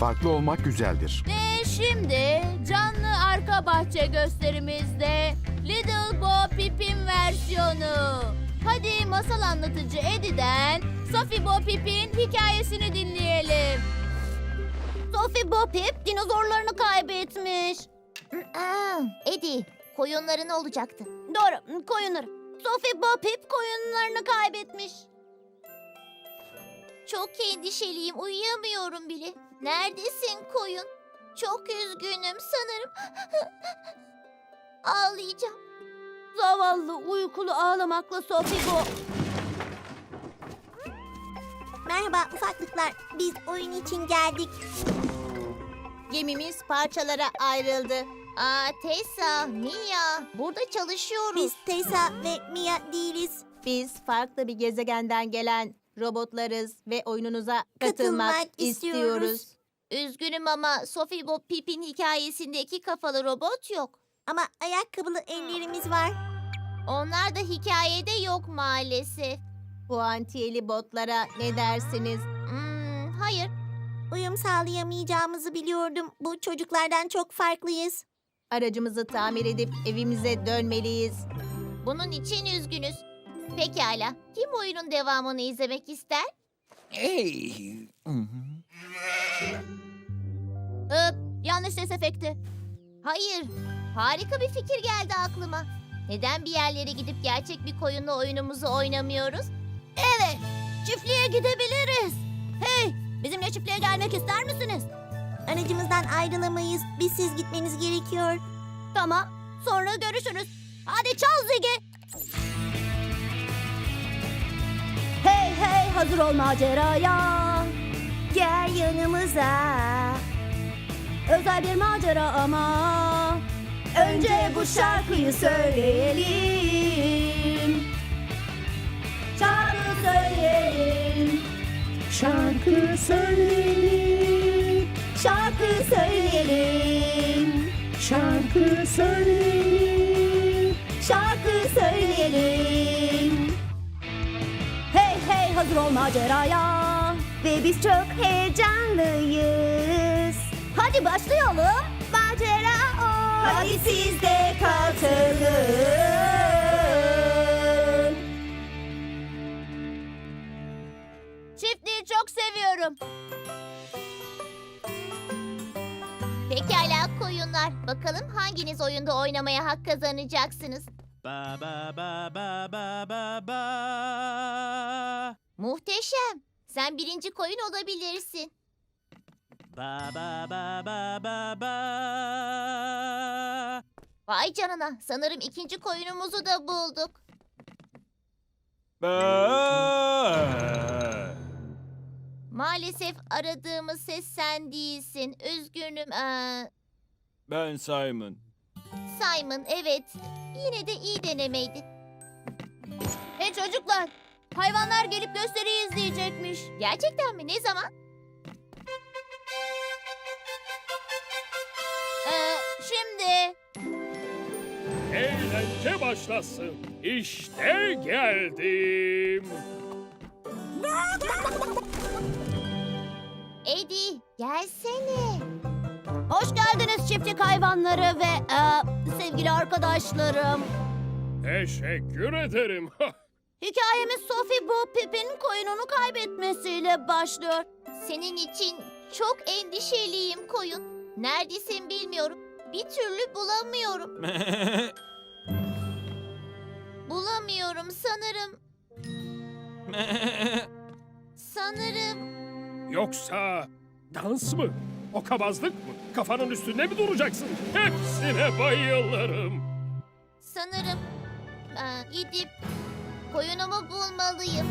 Farklı olmak güzeldir. Ve şimdi canlı arka bahçe gösterimizde Little Bo Pip'in versiyonu. Hadi masal anlatıcı Eddie'den Sophie Bo Pip'in hikayesini dinleyelim. Sophie Bo Pip dinozorlarını kaybetmiş. Eddie, koyunların olacaktı. Doğru, koyunları. Sophie Bo Pip koyunlarını kaybetmiş. Çok endişeliyim, uyuyamıyorum bile. Neredesin koyun? Çok üzgünüm sanırım. Ağlayacağım. Zavallı uykulu ağlamakla Sophie Bo... Merhaba ufaklıklar. Biz oyun için geldik. Gemimiz parçalara ayrıldı. Aa Tessa, Mia, burada çalışıyoruz. Biz Tessa ve Mia değiliz. Biz farklı bir gezegenden gelen robotlarız ve oyununuza katılmak, Katılmak istiyoruz. istiyoruz. Üzgünüm ama Sophie Bob Pip'in hikayesindeki kafalı robot yok. Ama ayakkabılı ellerimiz var. Onlar da hikayede yok maalesef. Puantiyeli botlara ne dersiniz? Hmm, hayır. Uyum sağlayamayacağımızı biliyordum. Bu çocuklardan çok farklıyız. Aracımızı tamir edip evimize dönmeliyiz. Bunun için üzgünüz. Pekala. Kim oyunun devamını izlemek ister? Hey. Öp, yanlış ses efekti. Hayır. Harika bir fikir geldi aklıma. Neden bir yerlere gidip gerçek bir koyunla oyunumuzu oynamıyoruz? Evet, çiftliğe gidebiliriz. Hey, bizimle çiftliğe gelmek ister misiniz? Aracımızdan ayrılamayız. Biz siz gitmeniz gerekiyor. Tamam, sonra görüşürüz. Hadi çal Zigi. Hazır ol maceraya. Gel yanımıza. Özel bir macera ama. Önce bu şarkıyı söyleyelim. Şarkı söyleyelim. Şarkı söyleyelim, Şarkı söyleyelim. şarkı söyleyelim. Şarkı söyleyelim. Hazır ol maceraya. Ve biz çok heyecanlıyız. Hadi başlayalım. Macera o. Hadi siz de katılın. Çiftliği çok seviyorum. Pekala koyunlar. Bakalım hanginiz oyunda oynamaya hak kazanacaksınız. Ba ba ba ba ba ba ba. Muhteşem. Sen birinci koyun olabilirsin. Ba ba ba ba ba ba. Vay canına. Sanırım ikinci koyunumuzu da bulduk. Maalesef aradığımız ses sen değilsin. Üzgünüm. Ee, Ben Simon. Simon evet. Yine de iyi denemeydi. Hey çocuklar, hayvanlar gelip gösteriyi izleyecekmiş. Gerçekten mi? Ne zaman? Ee, şimdi Eğlence başlasın. İşte geldim. Eddie gelsene. hoş geldiniz çiftlik hayvanları ve e, sevgili arkadaşlarım. Teşekkür ederim. Hikayemiz Sophie Bo Pip'in koyununu kaybetmesiyle başlıyor. Senin için çok endişeliyim koyun. Neredesin bilmiyorum. Bir türlü bulamıyorum. Bulamıyorum sanırım. Sanırım. Yoksa dans mı? Okabazlık mı? Kafanın üstünde mi duracaksın? Hepsine bayılırım. Sanırım. Aa, gidip koyunumu bulmalıyım.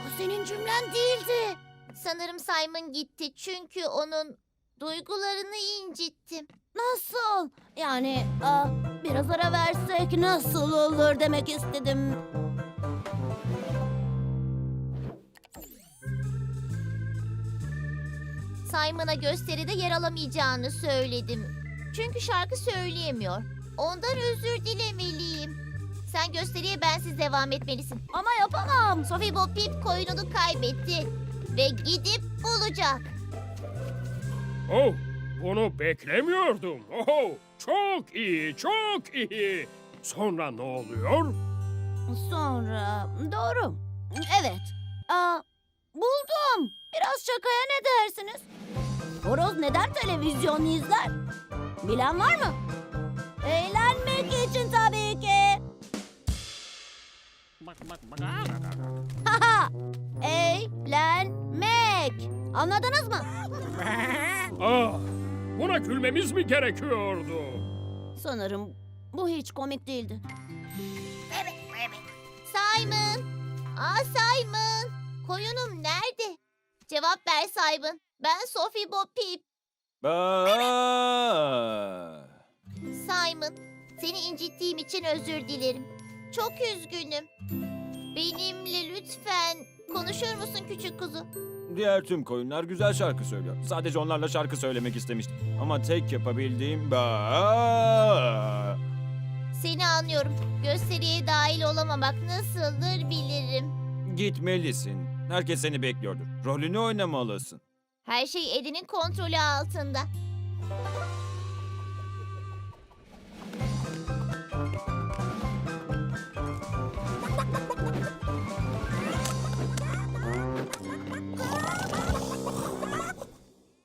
O senin cümlen değildi. Sanırım Simon gitti çünkü onun duygularını incittim. Nasıl? Yani e, biraz ara versek nasıl olur demek istedim. Simon'a gösteride yer alamayacağını söyledim. Çünkü şarkı söyleyemiyor. Ondan özür dilemeliyim. Sen gösteriye bensiz devam etmelisin. Ama yapamam. Sophie Bo Pip koyununu kaybetti. Ve gidip bulacak. Oh, bunu beklemiyordum. Oh, çok iyi, çok iyi. Sonra ne oluyor? Sonra doğru. Evet. Aa, buldum. Biraz şakaya ne dersiniz? Horoz neden televizyon izler? Bilen var mı? Eğlenmek için tabii ki. Haha. Eğlenmek. Anladınız mı? Ah, buna gülmemiz mi gerekiyordu? Sanırım bu hiç komik değildi. Simon. Aa Simon. Koyunum nerede? Cevap ver Simon. Ben Sophie Bo Pip. Aa! Simon, seni incittiğim için özür dilerim. Çok üzgünüm. Benimle lütfen konuşur musun küçük kuzu? Diğer tüm koyunlar güzel şarkı söylüyor. Sadece onlarla şarkı söylemek istemiştim. Ama tek yapabildiğim... Ba- Seni anlıyorum. Gösteriye dahil olamamak nasıldır bilirim. Gitmelisin. Herkes seni bekliyordur. Rolünü oynamalısın. Her şey Eddie'nin kontrolü altında.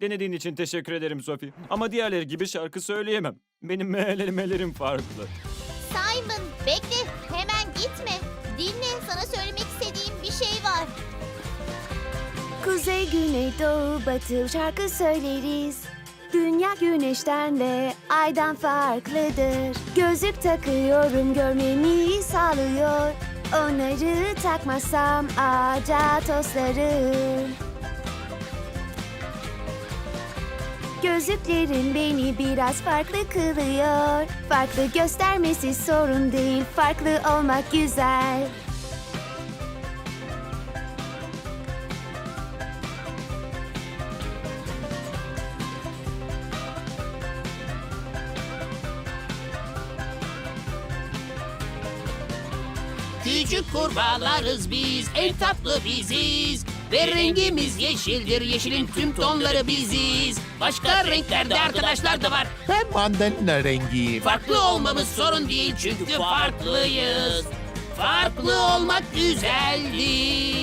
Denediğin için teşekkür ederim Sophie. Ama diğerleri gibi şarkı söyleyemem. Benim meğerlerimelerim farklı. Simon, bekle. Hemen gitme. Dinle, sana söylemek Kuzey, güney, doğu, batı şarkı söyleriz. Dünya güneşten ve aydan farklıdır. Gözlük takıyorum görmemi sağlıyor. Onları takmasam ağaca toslarım. Gözlüklerin beni biraz farklı kılıyor. Farklı göstermesi sorun değil, farklı olmak güzel. Küçük kurbağalarız biz, en tatlı biziz. Ve rengimiz yeşildir, yeşilin tüm tonları biziz. Başka renklerde arkadaşlar da var. Ben mandalina rengiyim. Farklı olmamız sorun değil çünkü farklıyız. Farklı olmak güzeldir.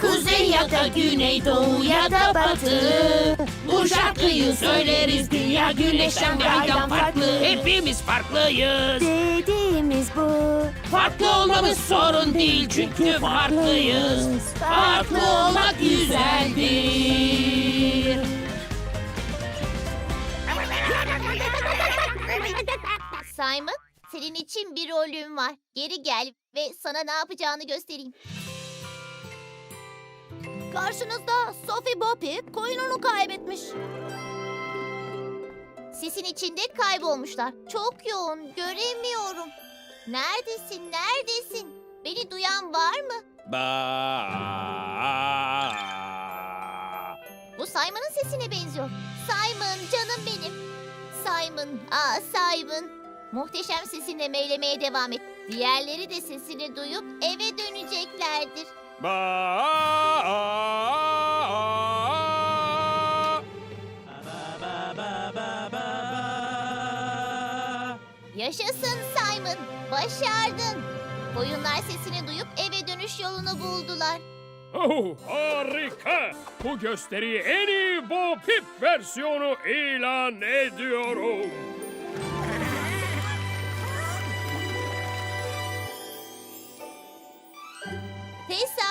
Kuzey ya da güney, doğu ya da batı. Bu şarkıyı söyleriz dünya güneşten ve aydan farklı. Hepimiz farklıyız. Dediğimiz bu. Farklı olmamız sorun değil çünkü farklıyız. Farklı olmak güzeldir. Simon, senin için bir rolüm var. Geri gel ve sana ne yapacağını göstereyim. Karşınızda Sophie Bopi koyununu kaybetmiş. Sesin içinde kaybolmuşlar. Çok yoğun, göremiyorum. Neredesin, neredesin? Beni duyan var mı? Ba- Bu Simon'ın sesine benziyor. Simon, canım benim. Simon, aa Simon. Muhteşem sesinle meylemeye devam et. Diğerleri de sesini duyup eve döneceklerdir. Ba- Ba, ba, ba, ba, ba. Yaşasın Simon, başardın. Koyunlar sesini duyup eve dönüş yolunu buldular. Oh, harika. Bu gösteriyi en iyi Bo Pip versiyonu ilan ediyorum. Tessa,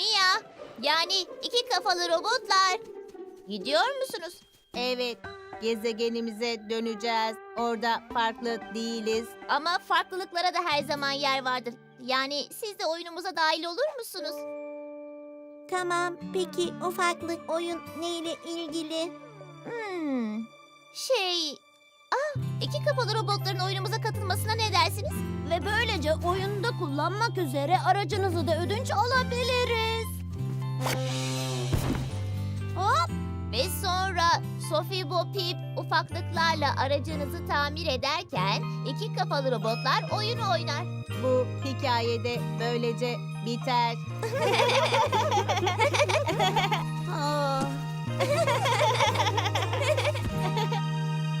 Mia, yani iki kafalı robotlar. Gidiyor musunuz? Evet, gezegenimize döneceğiz. Orada farklı değiliz. Ama farklılıklara da her zaman yer vardır. Yani siz de oyunumuza dahil olur musunuz? Tamam. Peki ufaklık oyun neyle ilgili? Hmm, şey... Ah, iki kafalı robotların oyunumuza katılmasına ne dersiniz? Ve böylece oyunda kullanmak üzere aracınızı da ödünç alabiliriz. Hop! Ve sonra Sophie Bo Pip ufaklıklarla aracınızı tamir ederken iki kafalı robotlar oyun oynar. Bu hikayede böylece biter.